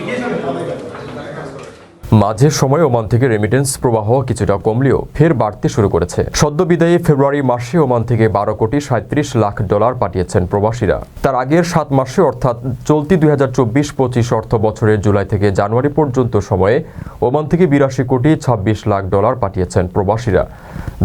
belleza de la. মাঝের সময় Oman থেকে রেমিটেন্স প্রবাহ কিছুটা কমলেও ফের বাড়তে শুরু করেছে। সদ্য বিদায়ী ফেব্রুয়ারি মাসে ওমান থেকে বারো কোটি সাঁত্রিশ লাখ ডলার পাঠিয়েছেন প্রবাসীরা। তার আগের সাত মাসে অর্থাৎ চলতি দুই হাজার চব্বিশ পঁচিশ অর্থ বছরের জুলাই থেকে জানুয়ারি পর্যন্ত সময়ে ওমান থেকে বিরাশি কোটি ছাব্বিশ লাখ ডলার পাঠিয়েছেন প্রবাসীরা।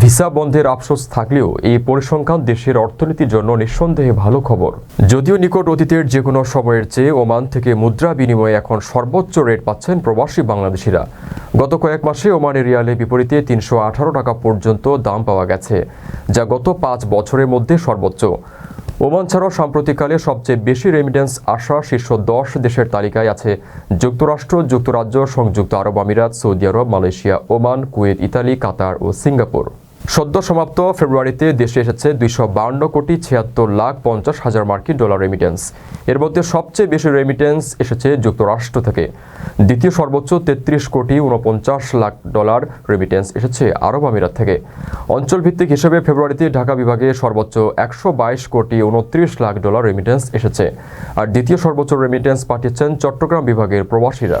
ভিসা বন্ধের আফসোস থাকলেও এই পরিসংখ্যান দেশের অর্থনীতির জন্য নিঃসন্দেহে ভালো খবর। যদিও নিকট অতীতের যে কোনো সময়ের চেয়ে ওমান থেকে মুদ্রা বিনিময়ে এখন সর্বোচ্চ রেট পাচ্ছেন প্রবাসী বাংলাদেশিরা গত কয়েক মাসে ওমানের রিয়ালের বিপরীতে তিনশো আঠারো টাকা পর্যন্ত দাম পাওয়া গেছে, যা গত পাঁচ বছরের মধ্যে সর্বোচ্চ। ওমান ছাড়াও সাম্প্রতিককালে সবচেয়ে বেশি রেমিডেন্স আসা শীর্ষ দশ দেশের তালিকায় আছে। যুক্তরাষ্ট্র, যুক্তরাজ্য, সংযুক্ত আরব আমিরাত, Saudi Arab, Malaysia, Oman, Kuwait, Italy, Qatar ও সিঙ্গাপুর। সদ্য সমাপ্ত ফেব্রুয়ারিতে দেশে এসেছে দুইশো বান্ন কোটি ছিয়াত্তর লাখ পঞ্চাশ হাজার মার্কিন ডলার রেমিটেন্স এর মধ্যে সবচেয়ে বেশি রেমিটেন্স এসেছে যুক্তরাষ্ট্র থেকে। দ্বিতীয় সর্বোচ্চ তেত্রিশ কোটি উনপঞ্চাশ লাখ ডলার রেমিটেন্স এসেছে আরব আমিরাত থেকে। অঞ্চলভিত্তিক হিসেবে ফেব্রুয়ারিতে ঢাকা বিভাগে সর্বোচ্চ একশো বাইশ কোটি উনত্রিশ লাখ ডলার রেমিটেন্স এসেছে। আর দ্বিতীয় সর্বোচ্চ রেমিটেন্স পাঠিয়েছেন চট্টগ্রাম বিভাগের প্রবাসীরা।